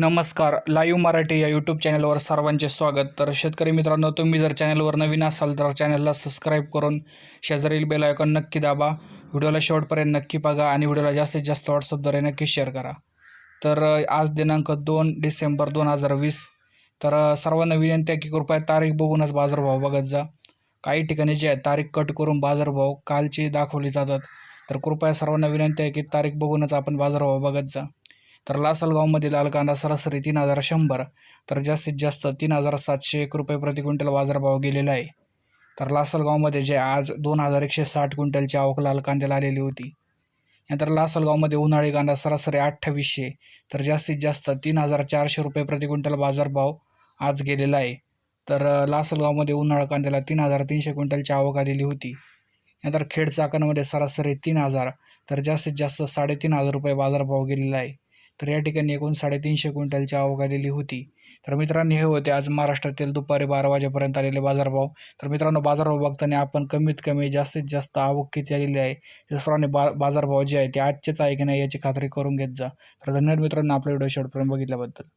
नमस्कार लाईव्ह मराठी या यूट्यूब चॅनलवर सर्वांचे स्वागत. तर शेतकरी मित्रांनो तुम्ही जर चॅनलवर नवीन असाल तर चॅनलला सबस्क्राईब करून शेजारील बेल आयकॉन नक्की दाबा. व्हिडिओला शेवटपर्यंत नक्की बघा आणि व्हिडिओला जास्तीत जास्त व्हॉट्सअपद्वारे नक्की शेअर करा. तर आज दिनांक दोन डिसेंबर दोन हजार वीस. तर सर्वांना विनंती आहे की कृपया तारीख बघूनच बाजारभाव बघत जा. काही ठिकाणी जे आहे तारीख कट करून बाजारभाव कालची दाखवली जातात. तर कृपया सर्वांना विनंती आहे की तारीख बघूनच आपण बाजारभाव बघत जा. तर लासलगावमध्ये लाल कांदा सरासरी तीन हजार शंभर तर जास्तीत जास्त तीन हजार सातशे एक रुपये प्रति क्विंटल बाजारभाव गेलेला आहे. तर लासलगावमध्ये जे आज दोन हजार एकशे साठ क्विंटलची आवक लाल कांद्याला आलेली होती. नंतर लासलगावमध्ये उन्हाळी कांदा सरासरी अठ्ठावीसशे तर जास्तीत जास्त तीन हजार चारशे रुपये प्रति क्विंटल बाजारभाव आज गेलेला आहे. तर लासलगावमध्ये उन्हाळा कांद्याला तीन हजार तीनशे क्विंटलची आवक आलेली होती. नंतर खेड चाकणमध्ये सरासरी तीन हजार तर जास्तीत जास्त साडेतीन हजार रुपये बाजारभाव गेलेला आहे. तर या ठिकाणी एकूण साडेतीनशे क्विंटलची आवक आलेली होती. तर मित्रांनो हे होते आज महाराष्ट्रातील दुपारी बारा वाजेपर्यंत आलेले बाजारभाव. तर मित्रांनो बाजारभाव बघताना आपण कमीत कमी जास्तीत जास्त आवक किती आलेली आहे त्या सर्वांनी बा बाजारभाव जे आहे ते आजचेच आहे की नाही याची खात्री करून घेत जा. तर धन्यवाद मित्रांनो आपला व्हिडिओ शेवटपर्यंत बघितल्याबद्दल.